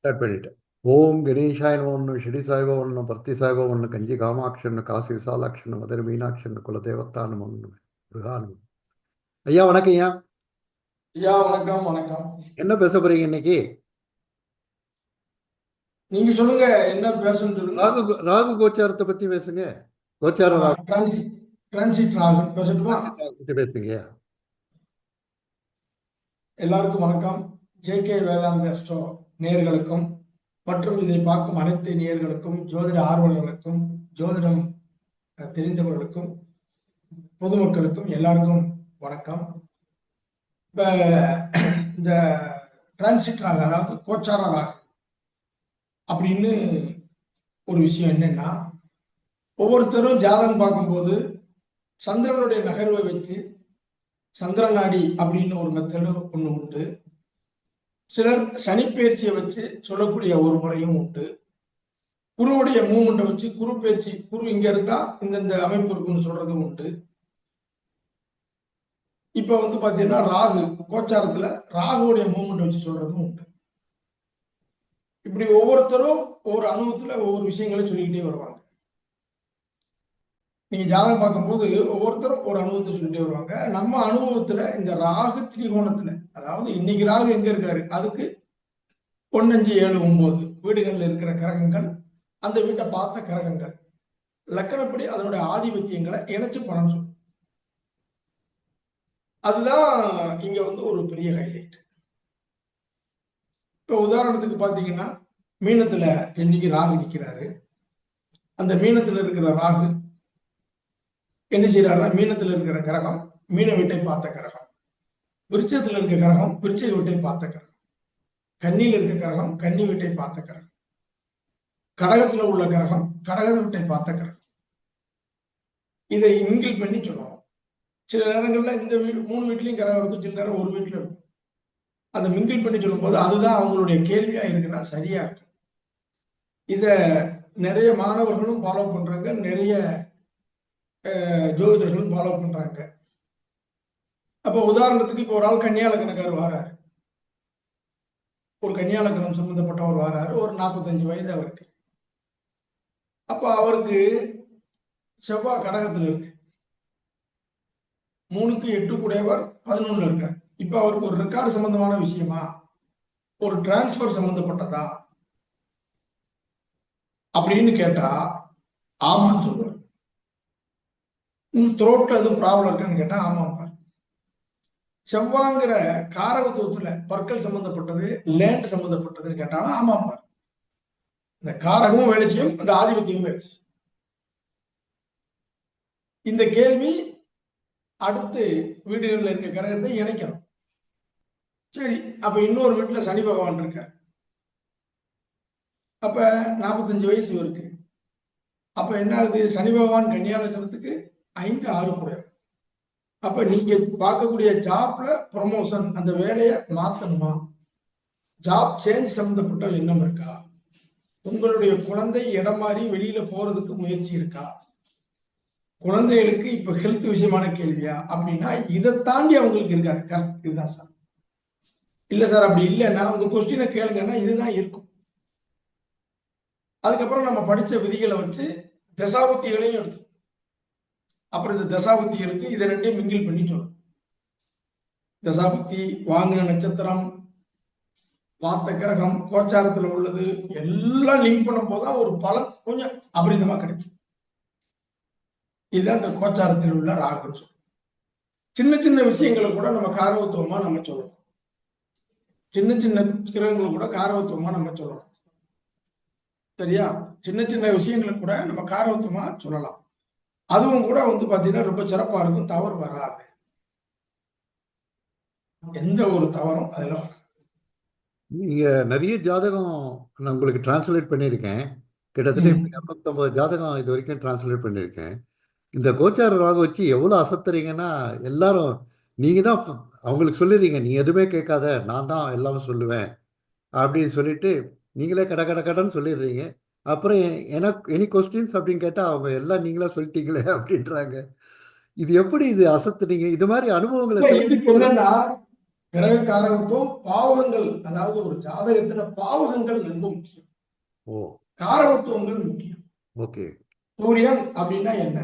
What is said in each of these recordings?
Start பண்ணிட்டேன் ஓம் கணேஷாயன் ஒன்று shitty சாய்பா ஒன்று பர்த்தி சாய்பா ஒன்று கஞ்சி காமாட்சன்னு காசி விசாலாட்சன்னு மதுரை மீனாட்சன்னு குலதேவத்தானம் ஒன்று ஐயா வணக்கம் ஐயா. ஐயா வணக்கம் வணக்கம். என்ன பேச போறீங்க இன்னைக்கு? நீங்க சொல்லுங்க என்ன பேசணும் ராகு ராகு கோச்சாரத்தை பத்தி பேசுங்க. கோச்சாரம் பேசுங்க எல்லாருக்கும் வணக்கம். ஜே கே வேதாந்த நேர்களுக்கும் மற்றும் இதை பார்க்கும் அனைத்து நேர்களுக்கும் ஜோதிட ஆர்வலர்களுக்கும் ஜோதிடம் தெரிந்தவர்களுக்கும் பொதுமக்களுக்கும் எல்லாருக்கும் வணக்கம். இப்ப இந்த டிரான்சிட் ராகு அதாவது கோச்சார ராகு அப்படின்னு ஒரு விஷயம் என்னன்னா ஒவ்வொருத்தரும் ஜாதகம் பார்க்கும்போது சந்திரனுடைய நகர்வை வச்சு சந்திரநாடி அப்படின்னு ஒரு மெத்தடு ஒன்று உண்டு. சிலர் சனிப்பயிற்சியை வச்சு சொல்லக்கூடிய ஒரு முறையும் உண்டு. குருவுடைய மூமெண்ட்டை வச்சு குரு பயிற்சி குரு இங்க இருந்தா இந்தந்த அமைப்பு இருக்குன்னு சொல்றதும் உண்டு. இப்ப வந்து பாத்தீங்கன்னா ராகு கோச்சாரத்துல ராகுவுடைய மூமெண்ட் வச்சு சொல்றதும் உண்டு. இப்படி ஒவ்வொருத்தரும் ஒவ்வொரு அனுபவத்துல ஒவ்வொரு விஷயங்களை சொல்லிக்கிட்டே வருவாங்க. நீங்க ஜாதகம் பார்க்கும்போது ஒவ்வொருத்தரும் ஒரு அனுபவத்தை சொல்லிட்டே வருவாங்க. நம்ம அனுபவத்துல இந்த ராகு திரிகோணத்துல அதாவது இன்னைக்கு ராகு எங்க இருக்காரு? அதுக்கு ஒன்னஞ்சு ஏழு ஒன்பது வீடுகள்ல இருக்கிற கிரகங்கள் அந்த வீட்டை பார்த்த கிரகங்கள். லக்கணப்படி அதனுடைய ஆதிபத்தியங்களை இணைச்சு பணம் சொல்லும் அதுதான் இங்க வந்து ஒரு பெரிய ஹைலைட் இப்ப உதாரணத்துக்கு பாத்தீங்கன்னா மீனத்துல இன்னைக்கு ராகு நிற்கிறாரு அந்த மீனத்துல இருக்கிற ராகு என்ன செய்யறாருன்னா மீனத்துல இருக்கிற கிரகம் மீன வீட்டை பார்த்த கிரகம். விருச்சத்துல இருக்க கிரகம் விருச்ச வீட்டை பார்த்த கிரகம். கன்னியில இருக்க கிரகம் கன்னி வீட்டை பார்த்த கிரகம். கடகத்துல உள்ள கிரகம் கடக வீட்டை பார்த்த கிரகம். இதை இங்கில் பண்ணி சொல்லுவோம் சில நேரங்கள்ல இந்த வீடு மூணு வீட்லயும் கிரகம் இருக்கும் சில நேரம் ஒரு வீட்டுல இருக்கும். அதை மிங்கிள் பண்ணி சொல்லும்போது அதுதான் அவங்களுடைய கேள்வியா இருக்குன்னா சரியா இருக்கும். இத நிறைய மாணவர்களும் ஃபாலோ பண்றாங்க நிறைய ஜோதிடர்களும் ஃபாலோ பண்றாங்க. அப்போ உதாரணத்துக்கு இப்போ ஒரு ஆள் கன்னியாலக்கணக்கார் வாராரு. ஒரு கன்னியாலக்கணம் சம்பந்தப்பட்டவர் வாராரு. ஒரு நாற்பத்தஞ்சு வயது அவருக்கு. அப்போ அவருக்கு செவ்வாய் கடகத்தில் இருக்கு. மூணுக்கு எட்டு கூடையவர் பதினொன்னுல இருக்கார். இப்ப அவருக்கு ஒரு ரெக்கார்டு சம்பந்தமான விஷயமா? ஒரு டிரான்ஸ்பர் சம்பந்தப்பட்டதா? அப்படின்னு கேட்டா ஆமான்னு சொல்லுவார். உன் த்ரோட்ல எதுவும் ப்ராப்ளம் இருக்குன்னு கேட்டா ஆமாப்பா செவ்வாங்கிற காரகத்துவத்துல பற்கள் சம்பந்தப்பட்டது லேண்ட் சம்பந்தப்பட்டதுன்னு கேட்டாலும் ஆமாப்பா இந்த காரகமும் வேலை செய்யும் அந்த ஆதிபத்தியமும் வேலை செய்யும் இந்த கேள்வி அடுத்து வீடுகளில் இருக்க கிரகத்தை இணைக்கணும். சரி அப்ப இன்னொரு வீட்டுல சனி பகவான் இருக்கார். அப்ப நாற்பத்தஞ்சு வயசு இருக்கு அப்ப என்ன ஆகுது? சனி பகவான் கன்னியாலக்கணத்துக்கு ஐந்து ஆறு கூட. அப்ப நீங்க பார்க்கக்கூடிய ஜாப்ல ப்ரொமோஷன் அந்த வேலையை மாத்தணுமா? ஜாப் சேஞ்ச் சம்பந்தப்பட்ட எண்ணம் இருக்கா? உங்களுடைய குழந்தை இடம் மாறி வெளியில போறதுக்கு முயற்சி இருக்கா? குழந்தைகளுக்கு இப்ப ஹெல்த் விஷயமான கேள்வியா? அப்படின்னா இதை தாண்டி அவங்களுக்கு இருக்காது. கரெக்ட் இதுதான் சார் இல்ல சார் அப்படி இல்லைன்னா உங்க கொஸ்டினை கேளுங்கன்னா இதுதான் இருக்கும். அதுக்கப்புறம் நம்ம படிச்ச விதிகளை வச்சு தசாபுத்திகளையும் எடுத்துக்கணும். அப்புறம் இந்த தசாபுத்திகளுக்கு இதை ரெண்டையும் மிங்கில் பண்ணி சொல்லணும். தசாபுத்தி வாங்கின நட்சத்திரம் பார்த்த கிரகம் கோச்சாரத்துல உள்ளது எல்லாம் லிங்க் பண்ணும் போதுதான் ஒரு பலன் கொஞ்சம் அபரிதமா கிடைக்கும். இதுதான் இந்த கோச்சாரத்தில் உள்ள ராகுன்னு சொல்றோம். சின்ன சின்ன விஷயங்களை கூட நம்ம காரவத்துவமா நம்ம சொல்லணும். சின்ன சின்ன கிரகங்களை கூட காரவத்துவமா நம்ம சொல்லலாம் சரியா? சின்ன சின்ன விஷயங்களை கூட நம்ம காரவத்துவமா சொல்லலாம். அதுவும் கூட வந்து பாத்தீங்கன்னா ரொம்ப சிறப்பா இருக்கும். தவறு வராது. எந்த ஒரு தவறும் அதுல நீங்க நிறைய ஜாதகம் நான் உங்களுக்கு டிரான்ஸ்லேட் பண்ணியிருக்கேன். கிட்டத்தட்ட. இரநூத்தம்பது ஜாதகம் இது வரைக்கும் டிரான்ஸ்லேட் பண்ணியிருக்கேன். இந்த கோச்சார ராகு வச்சு எவ்வளோ அசத்துறீங்கன்னா எல்லாரும் நீங்க தான் அவங்களுக்கு சொல்லிடுறீங்க. நீ எதுவுமே கேட்காத. நான் தான் எல்லாமே சொல்லுவேன். அப்படின்னு சொல்லிட்டு நீங்களே கட கட கடன்னு சொல்லிடுறீங்க. அப்புறம் எனக்கு எனி கொஸ்டின்ஸ் அப்படின்னு கேட்டால் அவங்க எல்லாம் நீங்களா சொல்லிட்டீங்களே அப்படின்றாங்க. இது எப்படி இது அசத்துனீங்க? இது மாதிரி அனுபவங்களை இல்ல, சில இதுக்கு என்னன்னா கிரக காரகத்துவம் பாவகங்கள் அதாவது ஒரு ஜாதகத்துல பாவகங்கள் ரொம்ப முக்கியம். ஓ. காரகத்துவங்கள் முக்கியம். ஓகே. சூரியன் அப்படின்னா என்ன?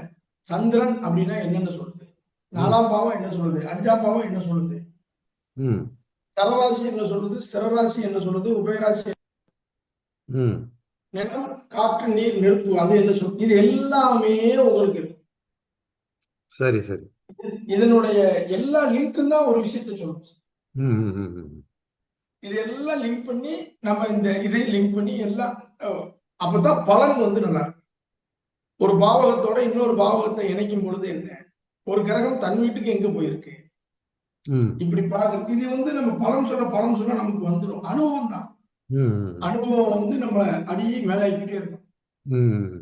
சந்திரன் அப்படின்னா என்னன்னு சொல்லுது. நாலாம் பாவம் என்ன சொல்லுது? அஞ்சாம் பாவம் என்ன சொல்லுது? சரராசி என்ன சொல்லுது? ஸ்திரராசி என்ன சொல்லுது? உபயராசி நிலம் காற்று நீர் நெருப்பு அது என்ன சொல்லுது இது எல்லாமே உங்களுக்கு இருக்கு. சரி சரி. இதனுடைய எல்லா லிங்க்கும் தான் ஒரு விஷயத்தை சொல்லும் ம் ம், ம் ம். இது எல்லாம் லிங்க் பண்ணி நம்ம இந்த இதை லிங்க் பண்ணி எல்லாம் அப்பதான் பலன் வந்து நல்லா ஒரு பாவகத்தோட இன்னொரு பாவகத்தை இணைக்கும் பொழுது என்ன? ஒரு கிரகம் தன் வீட்டுக்கு எங்க போயிருக்கு? இப்படி பார்க்க இது வந்து நம்ம பலன் சொல்ல பலன் சொல்ல நமக்கு வந்துடும் அனுபவம் தான். அனுபவம் வந்து நம்மள அடியே மேலாக்கிட்டே இருக்கும்.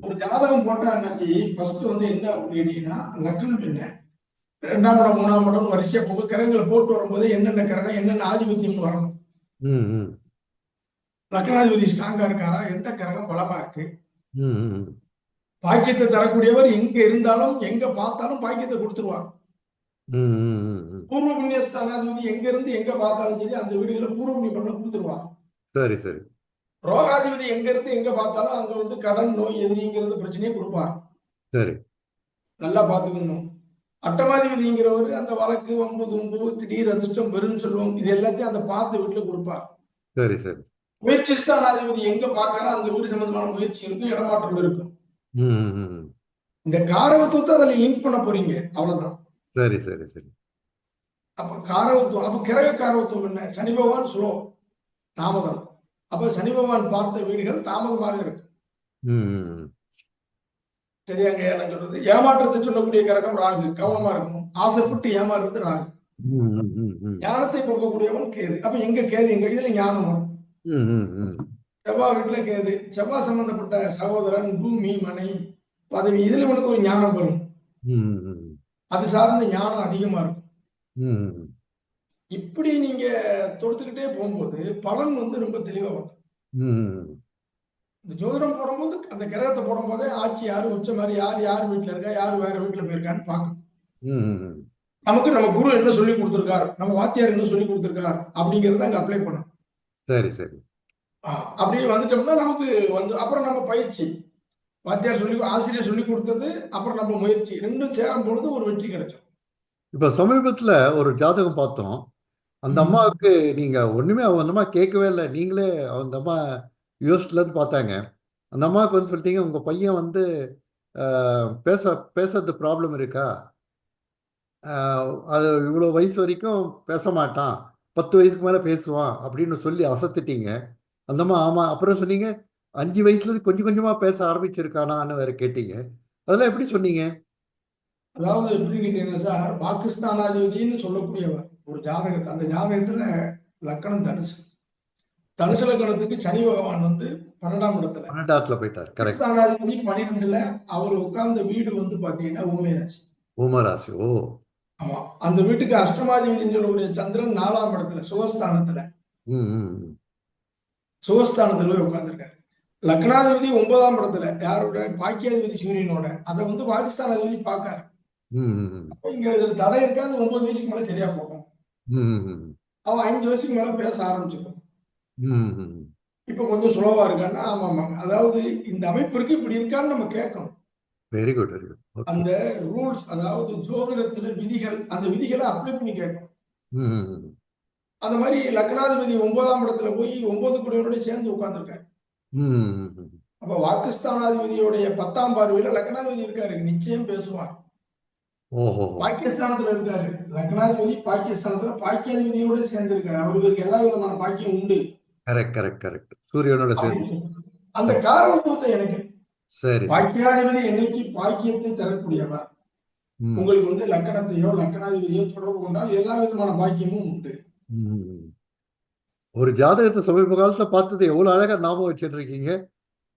ஒரு ஜாதகம் போட்டா என்னாச்சு? ஃபர்ஸ்ட் வந்து என்ன அப்படின்னு கேட்டீங்கன்னா லக்னம் என்ன? ரெண்டாம் இடம் மூணாம் இடம் வரிசையா போக கிரகங்களை போட்டு வரும்போது என்னென்ன கிரகம் என்னென்ன ஆதிபத்தியம் வரணும்? லக்னாதிபதி ஸ்ட்ராங்கா இருக்காரா? எந்த கிரகம் பலமா இருக்கு? பாக்கியத்தை தரக்கூடியவர் எங்க இருந்தாலும் எங்க பார்த்தாலும் பாக்கியத்தை கொடுத்துருவார். பூர்வ புண்ணிய ஸ்தானாதிபதி எங்க இருந்து எங்க பார்த்தாலும் சரி அந்த வீடுகளை பூர்வ புண்ணிய பண்ண கொடுத்துருவார். சரி சரி. ரோகாதிபதி எங்க இருந்து எங்க பார்த்தாலும் அங்க வந்து கடன் நோய் எதிரிங்கிறது பிரச்சனையை கொடுப்பார் சரி. நல்லா பார்த்துக்கணும். அட்டமாதிபதிங்கிறவர் அந்த வழக்கு வம்பு தும்பு திடீர் அதிர்ஷ்டம் பெரும் செல்வம் இது எல்லாத்தையும் அந்த பார்த்த வீட்டுல கொடுப்பார். சரி சரி. முயற்சி ஸ்தானாதிபதி எங்க பார்க்கறோ அந்த வீடு சம்பந்தமான முயற்சி இருக்கும் இடமாற்றம் இருக்கும். இந்த காரகத்துவத்தை அதில் லிங்க் பண்ண போறீங்க அவ்வளவுதான். சரி சரி சரி. அப்ப காரகத்துவம் அப்ப கிரக காரகத்துவம் என்ன? சனி பகவான் சுலோ தாமதம். அப்ப சனி பகவான் பார்த்த வீடுகள் தாமதமாக இருக்கு. ம் ம், ம். சரியாங்க என்ன சொல்றது? ஏமாற்றத்தை சொல்லக்கூடிய கிரகம் ராகு. கவனமா இருக்கணும். ஆசைப்பட்டு ஏமாறுறது ராகு. ஞானத்தை கொடுக்கக்கூடியவன் கேது. அப்ப எங்க கேது? எங்க இதுல ஞானம் வரும். செவ்வாய் வீட்டுல கேது. செவ்வாய் சம்பந்தப்பட்ட சகோதரன் பூமி மனை பதவி இதுல உனக்கு ஒரு ஞானம் வரும். அது சார்ந்த ஞானம் அதிகமா இருக்கும். இப்படி நீங்க தொடுத்துக்கிட்டே போகும்போது பலன் வந்து ரொம்ப தெளிவா வரும். இந்த ஜோதிடம் போடும்போது அந்த கிரகத்தை போடும்போதே ஆட்சி யாரு உச்ச மாதிரி யார் யார் வீட்டுல இருக்கா யார் வேற வீட்டுல போயிருக்கான்னு பார்க்கணும். ம் ம், ம். நமக்கு நம்ம குரு என்ன சொல்லி கொடுத்துருக்கார் நம்ம வாத்தியார் என்ன சொல்லி கொடுத்துருக்கார் அப்படிங்கறத அங்க அப்ளை பண்ணணும். சரி சரி. ஆ, அப்படியே வந்துட்டோம்னா நமக்கு வந்து அப்புறம் நம்ம பயிற்சி. வாத்தியார் சொல்லி ஆசிரியர் சொல்லி கொடுத்தது அப்புறம் நம்ம முயற்சி. ரெண்டும் சேரும் பொழுது ஒரு வெற்றி கிடைக்கும். இப்போ சமீபத்துல ஒரு ஜாதகம் பார்த்தோம். அந்த ம். அம்மாவுக்கு நீங்க ஒண்ணுமே அவங்க அந்த அம்மா கேட்கவே இல்லை. நீங்களே அந்த அம்மா யூஎஸ்ல இருந்து பார்த்தாங்க. அந்த அம்மாவுக்கு வந்து சொல்லிட்டீங்க உங்க பையன் வந்து பேச பேசுறது ப்ராப்ளம் இருக்கா? அது இவ்வளோ வயசு வரைக்கும் பேச மாட்டான். பத்து வயசுக்கு மேலே பேசுவான். அப்படின்னு சொல்லி அசத்துட்டீங்க. அந்த அம்மா ஆமாம் அப்புறம் சொன்னீங்க அஞ்சு வயசுல இருந்து கொஞ்சம் கொஞ்சமாக பேச ஆரம்பிச்சிருக்கானான்னு வேற கேட்டீங்க. அதெல்லாம் எப்படி சொன்னீங்க? அதாவது எப்படி கேட்டீங்கன்னா சார் பாகிஸ்தானாதிபதினு சொல்லக்கூடியவர். ஒரு ஜாதகத்தை அந்த ஜாதகத்துல லக்கணம் தனுசு. தனுசு லக்கணத்துக்கு சனி பகவான் வந்து பன்னெண்டாம் இடத்துல. பன்னெண்டாத்துல போயிட்டார் கரெக்ட் பாகிஸ்தானாதிபதி பன்னிரெண்டுல அவர் உட்கார்ந்த வீடு வந்து பாத்தீங்கன்னா உமராசி ஓ. ஆமா. அந்த வீட்டுக்கு அஷ்டமாதிபதினு சொல்லக்கூடிய சந்திரன் நாலாம் இடத்துல சுகஸ்தானத்துல. சுகஸ்தானத்துல போய் உட்கார்ந்துருக்காரு. லக்னாதிபதி ஒன்பதாம் இடத்துல யாரோட? பாக்கியாதிபதி சூரியனோட. அதை வந்து ம் ம். அப்ப இங்க இதுல தடை இருக்காது ஒன்பது வயசுக்கு மேல சரியா போகும். அவன் அஞ்சு வயசுக்கு மேல பேச ஆரம்பிச்சிருக்கும் ம் ம் ம். இப்ப கொஞ்சம் சுலவா இருக்கான்னா ஆமா ஆமாங்க அதாவது இந்த அமைப்பு இருக்கு இப்படி இருக்கான்னு நம்ம கேட்கணும். வெரி குட் வெரி குட் அந்த ரூல்ஸ் அதாவது ஜோதிடத்துல விதிகள் அந்த விதிகளை அப்ளை பண்ணி கேட்கணும். அந்த மாதிரி லக்னாதிபதி ஒன்பதாம் இடத்துல போய் ஒன்பது குடியோட சேர்ந்து உட்கார்ந்துருக்காரு. அப்ப வாக்குஸ்தானாதிபதியோடைய பத்தாம் பார்வையில லக்னாதிபதி இருக்காரு நிச்சயம் பேசுவார். பாகிஸ்தானத்துல இருக்காரு. லக்னாதிபதி பாகிஸ்தானத்துல பாக்கியாதிபதியோட சேர்ந்து இருக்காரு அவருக்கு எல்லா விதமான பாக்கியம் உண்டு. கரெக்ட் கரெக்ட் கரெக்ட் சூரியனோட சேர்ந்து. அந்த காரணத்துவத்தை எனக்கு. சரி. பாக்கியாதிபதி என்னைக்கு பாக்கியத்தை தரக்கூடியவர்? உங்களுக்கு வந்து லக்கணத்தையோ லக்கணாதிபதியோ தொடர்பு கொண்டால் எல்லா விதமான பாக்கியமும் உண்டு. ஒரு ஜாதகத்தை சமீப காலத்துல பார்த்தது எவ்வளவு அழகா ஞாபகம் வச்சுட்டு இருக்கீங்க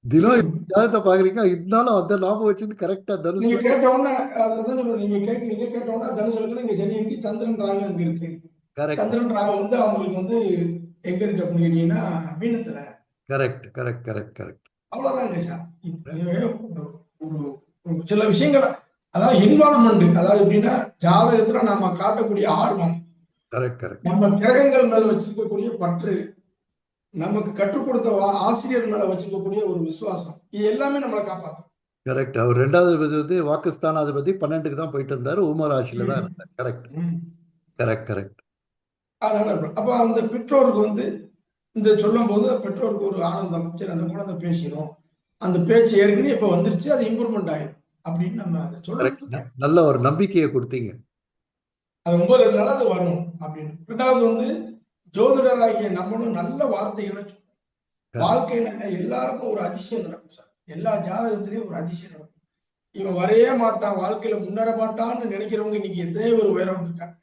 தினம் ஜாதகத்தை பாக்குறீங்க இருந்தாலும் அந்த ஞாபகம் வச்சுட்டு கரெக்டா நீங்க தனுசு கேட்ட உடனே அதான் நீங்க கேக்குறீங்க கேட்ட உடனே தனுசு இருக்கு இங்க சனி இருக்கு சந்திரன் ராகு அங்க இருக்கு. கரெக்ட் சந்திரன் ராகு வந்து அவங்களுக்கு வந்து எங்க இருக்கு அப்படின்னு கேட்டீங்கன்னா மீனத்துல. கரெக்ட் கரெக்ட் கரெக்ட் கரெக்ட் அவ்வளவுதாங்க சார். ஒரு சில விஷயங்கள் அதாவது இன்வால்மெண்ட் அதாவது எப்படின்னா ஜாதகத்துல நாம காட்டக்கூடிய ஆர்வம். கரெக்ட் கரெக்ட் நம்ம கிரகங்கள் மேல வச்சிருக்கக்கூடிய பற்று. நமக்கு கற்றுக் கொடுத்த ஆசிரியர் மேல வச்சிருக்கக்கூடிய ஒரு விசுவாசம். இது எல்லாமே நம்மளை காப்பாற்றும் கரெக்ட் அவர் ரெண்டாவது வந்து வாக்குஸ்தானாதிபதி பன்னெண்டுக்கு தான் போயிட்டு இருந்தாரு. உம ராசியில தான் இருந்தார். கரெக்ட் கரெக்ட் கரெக்ட் அதனால. அப்ப அந்த பெற்றோருக்கு வந்து இந்த சொல்லும் போது பெற்றோருக்கு ஒரு ஆனந்தம். சரி அந்த குழந்தை பேசிடும் அந்த பேச்சு ஏற்கனவே இப்ப வந்துருச்சு. அது இம்ப்ரூவ்மெண்ட் ஆயிடும் அப்படின்னு நம்ம அதை சொல்றது நல்ல ஒரு நம்பிக்கையை கொடுத்தீங்க. அது ஒன்பது நாள் அது வரும் அப்படின்னு. ரெண்டாவது வந்து ஜோதிடராகிய நம்மளும் நல்ல வார்த்தைகளை. வாழ்க்கையில எல்லாருக்கும் ஒரு அதிசயம் நடக்கும் சார். எல்லா ஜாதகத்திலயும் ஒரு அதிசயம் நடக்கும். இவன் வரையே மாட்டான் வாழ்க்கையில முன்னேற மாட்டான்னு நினைக்கிறவங்க இன்னைக்கு எத்தனை ஒரு உயரம் இருக்காங்க.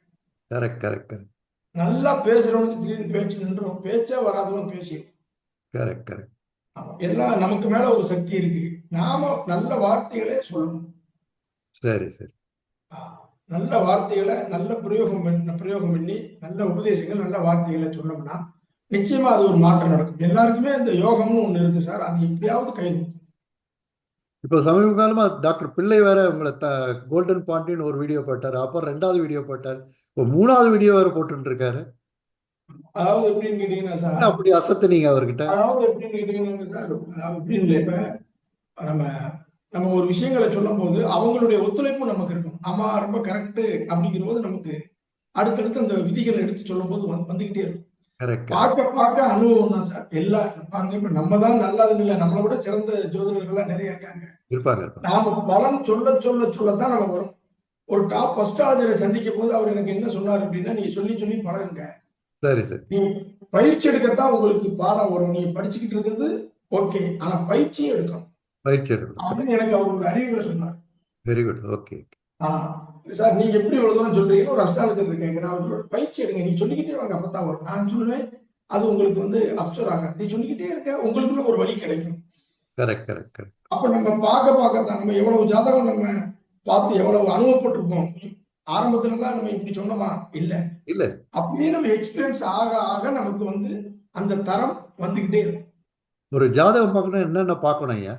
கரெக்ட் கரெக்ட் கரெக்ட் நல்லா பேசுறவனுக்கு திடீர்னு பேச்சு நின்றும் பேச்சே வராதவன் பேசிடும் கரெக்ட் கரெக்ட். எல்லாம் நமக்கு மேல ஒரு சக்தி இருக்கு. நாம நல்ல வார்த்தைகளே சொல்லணும். சரி சரி. ஆ, நல்ல வார்த்தைகளை நல்ல பிரயோகம் பண்ணி பிரயோகம் பண்ணி நல்ல உபதேசங்கள் நல்ல வார்த்தைகளை சொன்னோம்னா நிச்சயமா அது ஒரு மாற்றம் நடக்கும். எல்லாருக்குமே இந்த யோகம்னு ஒண்ணு இருக்கு சார். அது எப்படியாவது கை இப்போ சமீப காலமா டாக்டர் பிள்ளை வேற உங்களை த கோல்டன் பாண்டின்னு ஒரு வீடியோ போட்டார். அப்புறம் ரெண்டாவது வீடியோ போட்டார். இப்போ மூணாவது வீடியோ வேற போட்டுட்டு இருக்காரு அதாவது எப்படின்னு கேட்டீங்கன்னா சார். அப்படி அசத்துனீங்க அவர்கிட்ட? அதாவது எப்படின்னு கேட்டீங்கன்னா சார் அதாவது எப்படின்னு இப்ப நம்ம நம்ம ஒரு விஷயங்களை சொல்லும் போது அவங்களுடைய ஒத்துழைப்பு நமக்கு இருக்கும் ஆமா ரொம்ப கரெக்ட் அப்படிங்கிற போது நமக்கு அடுத்தடுத்து அந்த விதிகளை எடுத்து சொல்லும் போது வந்து- வந்துகிட்டே இருக்கும். பார்க்க பார்க்க அனுபவம் தான் சார். எல்லா பாருங்க இப்ப நம்ம தான் நல்லது இல்லை நம்மளை விட சிறந்த ஜோதிடர்கள்லாம் நிறைய இருக்காங்க. நாம பலன் சொல்ல சொல்ல சொல்லத்தான் நம்ம வரும். ஒரு டாப் ஃபர்ஸ்ட் ஆஜரை சந்திக்கும் போது அவர் எனக்கு என்ன சொன்னார் அப்படின்னா நீங்க சொல்லி சொல்லி பழகுங்க. சரி சரி. நீங்க பயிற்சி எடுக்கத்தான் உங்களுக்கு பாடம் வரும். நீங்க படிச்சுக்கிட்டு இருக்கிறது ஓகே ஆனா பயிற்சியும் எடுக்கணும். பயிற்சி எடுக்கணும் எனக்கு அவர் ஒரு அறிவுரை சொன்னார் வெரி குட் ஓகே சார் நீங்க எப்படி இவ்வளவு தூரம் சொல்றீங்கன்னு ஒரு அஸ்ட்ராலஜர் இருக்காங்க. நான் அவர்களோட பயிற்சி எடுங்க. நீ சொல்லிக்கிட்டே வாங்க அப்பதான் வரும். நான் சொல்லுவேன் அது உங்களுக்கு வந்து அப்சர் ஆகும் நீ சொல்லிக்கிட்டே இருக்க உங்களுக்குள்ள ஒரு வழி கிடைக்கும். கரெக்ட் கரெக்ட் கரெக்ட் அப்ப நம்ம பார்க்க பார்க்க தான் நம்ம எவ்வளவு ஜாதகம் நம்ம பார்த்து எவ்வளவு அனுபவப்பட்டிருக்கோம். ஆரம்பத்துல எல்லாம் நம்ம இப்படி சொன்னோமா? இல்ல. இல்ல. அப்படியே நம்ம எக்ஸ்பீரியன்ஸ் ஆக ஆக நமக்கு வந்து அந்த தரம் வந்துகிட்டே இருக்கும். ஒரு ஜாதகம் பார்க்கணும் என்னென்ன பார்க்கணும் ஐயா?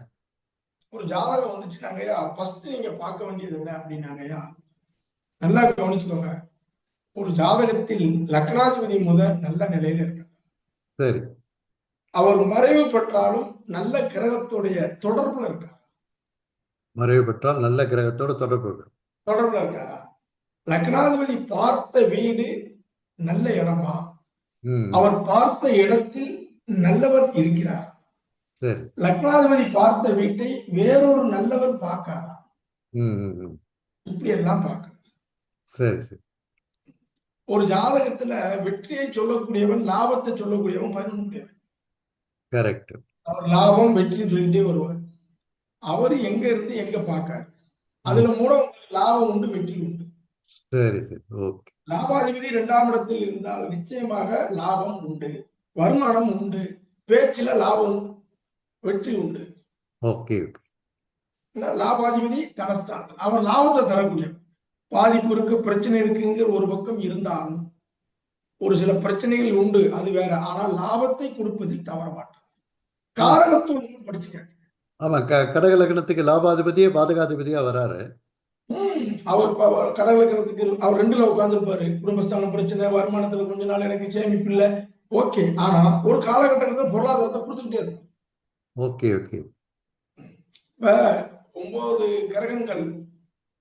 ஒரு ஜாதகம் வந்துச்சுனாங்கய்யா ஃபர்ஸ்ட் நீங்க பார்க்க வேண்டியது என்ன அப்படின்னாங்கய்யா நல்லா கவனிச்சுக்கோங்க. ஒரு ஜாதகத்தில் லக்னாதிபதி முதல் நல்ல நிலையில இருக்கு சரி. அவர் மறைவு பெற்றாலும் நல்ல கிரகத்துடைய தொடர்புல இருக்கார். மறைவு பெற்றால் நல்ல கிரகத்தோட தொடர்பு. தொடர்புல இருக்காரா? லக்னாதிபதி பார்த்த வீடு நல்ல இடமா? அவர் பார்த்த இடத்தில் நல்லவர் இருக்கிறார். லக்னாதிபதி பார்த்த வீட்டை வேறொரு நல்லவர் பார்க்காரா? ம் ம், ம். இப்படி எல்லாம் பார்க்கணும் சரி சரி. ஒரு ஜாதகத்துல வெற்றியை சொல்லக்கூடியவன் லாபத்தை சொல்லக்கூடியவன் பதினொன்றுடையவன் கரெக்ட். அவர் லாபம் வெற்றின்னு சொல்லிட்டே வருவார். அவர் எங்க இருந்து எங்க பார்க்காரு? அதுல மூலம் உங்களுக்கு லாபம் உண்டு வெற்றி உண்டு. சரி சரி. ஓகே. லாபாதிபதி இரண்டாம் இடத்தில் இருந்தால் நிச்சயமாக லாபம் உண்டு வருமானம் உண்டு பேச்சுல லாபம் வெற்றி உண்டு. ஓகே லாபாதிபதி தனஸ்தானத்தில் அவர் லாபத்தை தரக்கூடியவர் பாதிப்பு இருக்கு பிரச்சனை இருக்குங்கிற ஒரு பக்கம் இருந்தாலும் ஒரு சில பிரச்சனைகள் உண்டு அது வேற. ஆனால் லாபத்தை கொடுப்பதில் தவற மாட்டார். காரகத்துவம் படிச்சுக்க ஆமா கடக லக்னத்துக்கு லாபாதிபதியே பாதகாதிபதியா வராரு. அவர் அவர் கடலுக்கிறதுக்கு அவர் ரெண்டுல உட்கார்ந்துருப்பாரு. குடும்பஸ்தானம் பிரச்சனை வருமானத்துல கொஞ்ச நாள் எனக்கு சேமிப்பு இல்ல. ஓகே ஆனா ஒரு காலகட்டத்தில் பொருளாதாரத்தை கொடுத்துக்கிட்டே இருக்கும் ஓகே ஓகே இப்ப ஒன்பது கிரகங்கள்.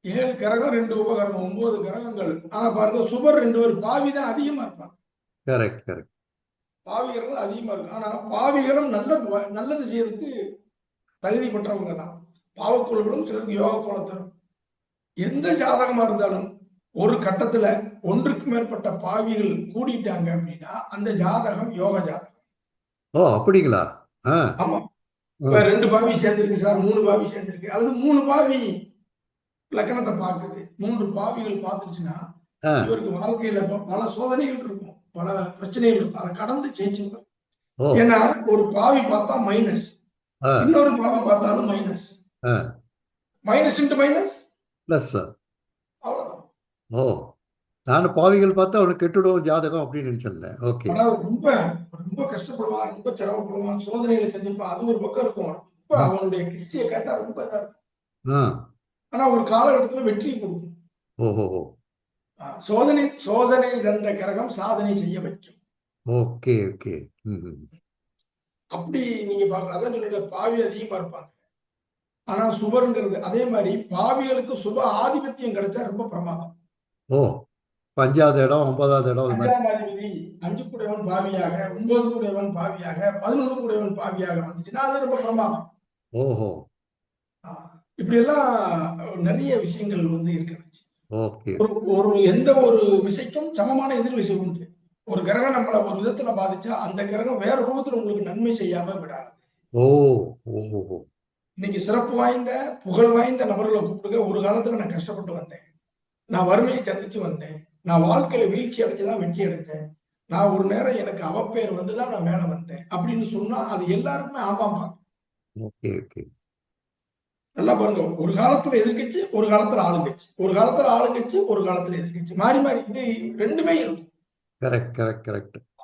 ஏழு கிரகம் ரெண்டு உபகரணம். ஒன்பது கிரகங்கள். ஆனா பாருங்க சுபர் ரெண்டு பேர் பாவி தான் அதிகமா இருப்பாங்க. கரெக்ட் கரெக்ட் பாவிகள் அதிகமா இருக்கு ஆனா பாவிகளும் நல்ல நல்லது செய்யறதுக்கு தகுதி பெற்றவங்க தான். பாவக்குழுக்களும் சிலருக்கு யோக கோலம் தரும். எந்த ஜாதகமா இருந்தாலும் ஒரு கட்டத்துல ஒன்றுக்கு மேற்பட்ட பாவிகள் கூடிட்டாங்க அப்படின்னா அந்த ஜாதகம் யோக ஜாதகம். ஓ அப்படிங்களா? ஆமா. ரெண்டு பாவி சேர்ந்திருக்கு சார் மூணு பாவி சேர்ந்திருக்கு. அல்லது மூணு பாவி லக்கணத்தை பார்க்குது மூன்று பாவிகள் பார்த்துருச்சுன்னா. இவருக்கு வாழ்க்கையில பல சோதனைகள் இருக்கும். பல பிரச்சனைகள் இருக்கும். அதை கடந்து ஜெயிச்சுங்க ஓ. ஏன்னா ஒரு பாவி பார்த்தா மைனஸ் இன்னொரு பாவி பார்த்தாலும் minus minus into minus plus அவ்வளவுதான். நான் பாவிகள் பார்த்தா அவனுக்கு கெட்டுடும் ஜாதகம் அப்படின்னு நினைச்சிருந்தேன். ஓகே ரொம்ப ரொம்ப கஷ்டப்படுவான் ரொம்ப சிரமப்படுவான் சோதனைகளை சந்திப்பான் அது ஒரு பக்கம் இருக்கும். ரொம்ப அவனுடைய கிறிஸ்டியை கேட்டா ரொம்ப ஆனா ஒரு காலகட்டத்துல வெற்றியை கொடுக்கும். ஓஹோ சோதனை சோதனை தந்த கிரகம் சாதனை செய்ய வைக்கும். Okay okay. அப்படி நீங்க பார்க்கலாம் அதான் சொல்லுங்க பாவி அதிகமா இருப்பாங்க. ஆனா சுபருங்கிறது அதே மாதிரி பாவிகளுக்கு சுப ஆதிபத்தியம் கிடைச்சா ரொம்ப பிரமாதம். ஓ. அஞ்சாவது இடம் ஒன்பதாவது இடம் அது மாதிரி. அஞ்சு கூடையவன் பாவியாக ஒன்பது கூடையவன் பாவியாக பதினொன்று கூடையவன் பாவியாக வந்துச்சுன்னா அது ரொம்ப பிரமாதம் ஓஹோ. இப்படி எல்லாம் நிறைய விஷயங்கள் வந்து இருக்கு. ஒரு எந்த ஒரு விசைக்கும் சமமான எதிர் விசை உண்டு. ஒரு கிரகம் நம்மள ஒரு விதத்துல பாதிச்சா அந்த கிரகம் வேற ரூபத்துல உங்களுக்கு நன்மை செய்யாம விடாது. இன்னைக்கு சிறப்பு வாய்ந்த புகழ் வாய்ந்த நபர்களை கூப்பிடுங்க. ஒரு காலத்துல நான் கஷ்டப்பட்டு வந்தேன். நான் வறுமையை சந்திச்சு வந்தேன். நான் வாழ்க்கையில வீழ்ச்சி அடைஞ்சுதான் வெற்றி அடைஞ்சேன். நான் ஒரு நேரம் எனக்கு அவப்பெயர் வந்துதான் நான் மேல வந்தேன். அப்படின்னு சொன்னா அது எல்லாருக்குமே ஓகே நல்லா பாருங்க. ஒரு காலத்துல எதிர்க்கட்சி ஒரு காலத்துல ஆளுங்கட்சி. ஒரு காலத்துல ஆளுங்கட்சி ஒரு காலத்துல எதிர்க்கட்சி. மாறி மாறி. இது ரெண்டுமே இருக்கும். Correct correct correct.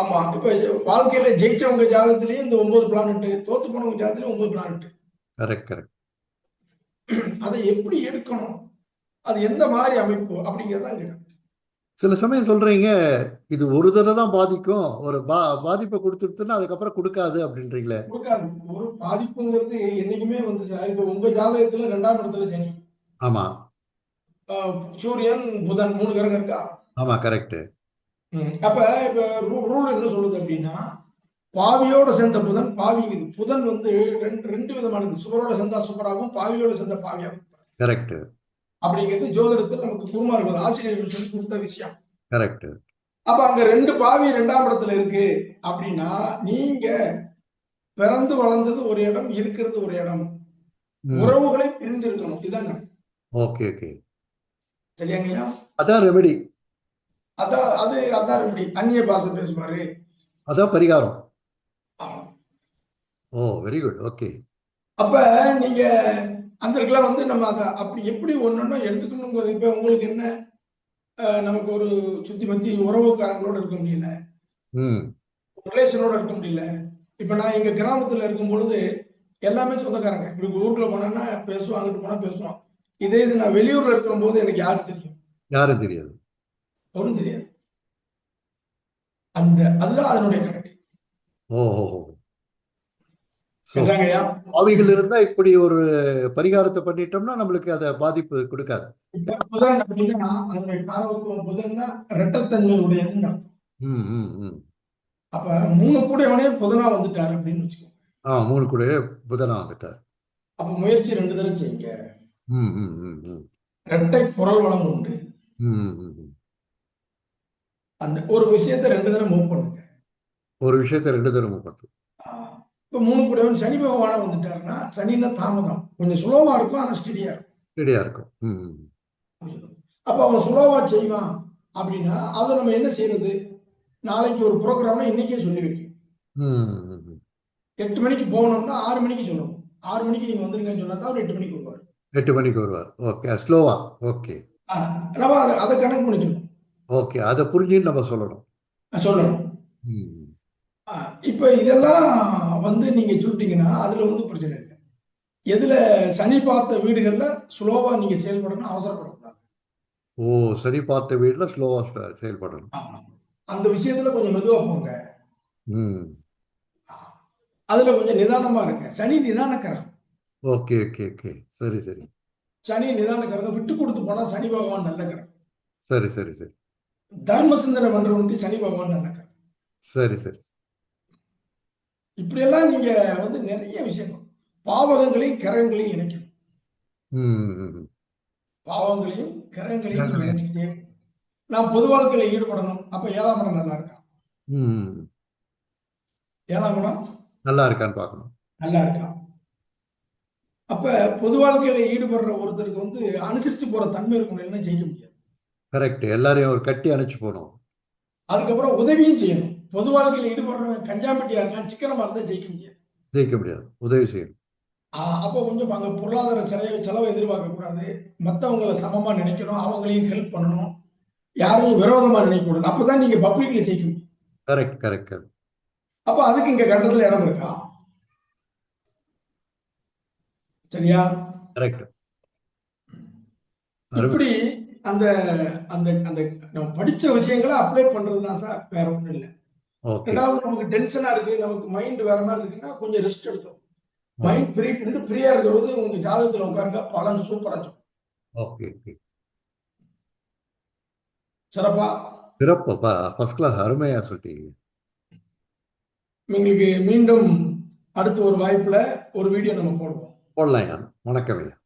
ஆமா. இப்ப வாழ்க்கையில ஜெயிச்சவங்க ஜாதகத்திலயும் இந்த ஒன்பது பிளானட் தோத்து போனவங்க ஜாதகத்திலயும் ஒன்பது பிளானட் கரெக்ட் கரெக்ட். அதை எப்படி எடுக்கணும்? அது எந்த மாதிரி அமைப்பு? அப்படிங்கறதான் இருக்கு. சில சமயம் சொல்றீங்க இது ஒரு தடவை தான் பாதிக்கும் ஒரு பா பாதிப்பை கொடுத்துடுத்துன்னா அதுக்கப்புறம் கொடுக்காது அப்படின்றீங்களே? கொடுக்காது. ஒரு பாதிப்புங்கிறது என்னைக்குமே வந்து சார் இப்ப உங்க ஜாதகத்துல ரெண்டாம் இடத்துல சனி. ஆமா. சூரியன் புதன் மூணு கிரகம் இருக்கா? ஆமா கரெக்ட். அப்ப இப்ப ரூல் என்ன சொல்லுது அப்படின்னா பாவியோட சேர்ந்த புதன் பாவிங்குது புதன் வந்து ரெண்டு ரெண்டு விதமானது. சுவரோட சேர்ந்தா சுவராகவும் பாவியோட சேர்ந்த பாவியாகும் கரெக்ட் அப்படிங்கிறது ஜோதிடத்தில் நமக்கு குருமார்கள் ஆசிரியர்கள் சொல்லி கொடுத்த விஷயம். கரெக்ட். அப்ப அங்க ரெண்டு பாவி ரெண்டாம் இடத்துல இருக்கு அப்படின்னா நீங்க பிறந்து வளர்ந்தது ஒரு இடம் இருக்கிறது ஒரு இடம். உறவுகளை பிரிந்து இருக்கணும் இதாங்க ஓகே ஓகே. சரியாங்கய்யா அதான் ரெமெடி அதான் அது அதான் எப்படி அந்நிய பாஷை பேசுவாரு. அதான் பரிகாரம். Oh very good okay. அப்ப நீங்க அந்த இடத்துல வந்து நம்ம அதை அப்படி எப்படி ஒண்ணுன்னா எடுத்துக்கணுங்கிறது இப்ப உங்களுக்கு என்ன நமக்கு ஒரு சுத்தி பத்தி உறவுக்காரங்களோட இருக்க முடியல. ரிலேஷனோட இருக்க முடியல. இப்ப நான் எங்க கிராமத்துல இருக்கும் பொழுது எல்லாமே சொந்தக்காரங்க. இப்படி ஊருக்குள்ள போனேன்னா பேசுவோம் அங்கிட்டு போனா பேசுவோம். இதே இது நான் வெளியூர்ல இருக்கிற போது எனக்கு யாரு தெரியும்? யாரும் தெரியாது? ஒன்றும் தெரியாது. அந்த அதுதான் அதனுடைய கணக்கு. ஓ பாவிகள் இருந்தா இப்படி ஒரு பரிகாரத்தை பண்ணிட்டோம்னா நம்மளுக்கு அதை பாதிப்பு கொடுக்காது. புதன் அப்படின்னா அதனுடைய காரவத்துவம் புதன்னா அர்த்தம். அப்ப மூணு கூடையவனே புதனா வந்துட்டாரு அப்படின்னு வச்சுக்கோங்க. ஆ மூணு கூட புதனா வந்துட்டார். அப்ப முயற்சி ரெண்டு தடவை செய்யுங்க. ரெட்டை குரல் வளம் உண்டு. அந்த ஒரு விஷயத்தை ரெண்டு தடவை மூவ் பண்ணுங்க. ஒரு விஷயத்த ரெண்டு தடவை பார்த்து ஆஹ் இப்ப மூணு கூடையவன் சனி பகவானா வந்துட்டாருன்னா சனின்னா தாமதம். கொஞ்சம் சுலோவா இருக்கும் ஆனா ஸ்டெடியா இருக்கும். ரெடியா இருக்கும். அப்ப அவன் சுலோவா செய்வான் அப்படின்னா அதை நம்ம என்ன செய்யறது? நாளைக்கு ஒரு ப்ரோக்ராம்னா இன்னைக்கே சொல்லி வைக்கும். எட்டு மணிக்கு போகணும்னா ஆறு மணிக்கு சொல்லணும். ஆறு மணிக்கு நீங்க வந்துருங்கன்னு சொன்னா தான் அவர் எட்டு மணிக்கு வருவார். எட்டு மணிக்கு வருவார். ஓகே ஸ்லோவா. ஓகே. நம்ம அதை கணக்கு பண்ணிக்கணும். ஓகே அதை புரிஞ்சுன்னு நம்ம சொல்லணும். சொல்லணும். இப்ப இதெல்லாம் வந்து நீங்க சொல்லிட்டீங்கன்னா அதுல வந்து பிரச்சனை இல்லை. எதுல சனி பார்த்த வீடுகள்ல ஸ்லோவா நீங்க செயல்படணும் அவசரப்படக்கூடாது. ஓ சரி பார்த்த வீட்டில் ஸ்லோவா செயல்படணும். அந்த விஷயத்துல கொஞ்சம் மெதுவா போங்க. ம். அதுல கொஞ்சம் நிதானமா இருங்க. சனி நிதான கிரகம். Okay okay okay. சரி சரி. சனி நிதான கிரகம். விட்டு கொடுத்து போனா சனி பகவான் நல்ல கிரகம். சரி சரி சரி. தர்ம சிந்தனை பண்றவனுக்கு சனி பகவான் நல்ல கிரகம். சரி சரி. இப்படியெல்லாம் நீங்க வந்து நிறைய விஷயங்கள் பாவகங்களையும் கிரகங்களையும் இணைக்கணும். பாவங்களையும் கிரகங்களையும். நான் பொது வாழ்க்கையில ஈடுபடணும். அப்ப ஏழாம் இடம் நல்லா இருக்கா? ம் ம். ஏழாம் இடம்? நல்லா இருக்கான்னு பார்க்கணும். நல்லா இருக்கா? அப்ப பொது வாழ்க்கையில ஈடுபடுற ஒருத்தருக்கு வந்து அனுசரிச்சு போற தன்மை இருக்கணும். இல்லைன்னா செய்ய முடியாது. கரெக்ட். எல்லாரையும் ஒரு கட்டி அணைச்சு போகணும். அதுக்கப்புறம் உதவியும் செய்யணும். பொது வாழ்க்கையில ஈடுபடுறவன் கஞ்சாம்பட்டியா இருக்கான் சிக்கனமா இருந்தா ஜெயிக்க முடியாது. ஜெயிக்க முடியாது. உதவி செய்யணும். அப்போ கொஞ்சம் அங்க பொருளாதார செலவை செலவை எதிர்பார்க்க கூடாது மத்தவங்கள சமமா நினைக்கணும். அவங்களையும் ஹெல்ப் பண்ணணும். யாரையும் விரோதமா நினைக்க கூடாது அப்பதான் நீங்க பப்ளிக்ல ஜெயிக்க முடியும். கரெக்ட் கரெக்ட் கரெக்ட் அப்ப அதுக்கு இங்க கட்டத்துல இடம் இருக்கா? சரியா? கரெக்ட் இப்படி அந்த அந்த அந்த நம்ம படிச்ச விஷயங்களை அப்ளை பண்றதுதான் சார் வேற ஒண்ணும் இல்லை. ரெண்டாவது நமக்கு டென்ஷனா இருக்கு நமக்கு மைண்ட் வேற மாதிரி இருக்குன்னா கொஞ்சம் ரெஸ்ட் எடுத்தோம். மைண்ட் ஃப்ரீ பண்ணிட்டு ஃப்ரீயா இருக்கிறது உங்க ஜாதகத்துல உட்காருங்க பலன் சூப்பரா சொல்லும் ஓகே ஓகே சிறப்பா? சிறப்பு. ஃபர்ஸ்ட் கிளாஸ் அருமையா சொல்லிட்டீங்க. உங்களுக்கு மீண்டும் அடுத்த ஒரு வாய்ப்புல ஒரு வீடியோ நம்ம போடுவோம். போடலாம் வணக்கம் ஐயா.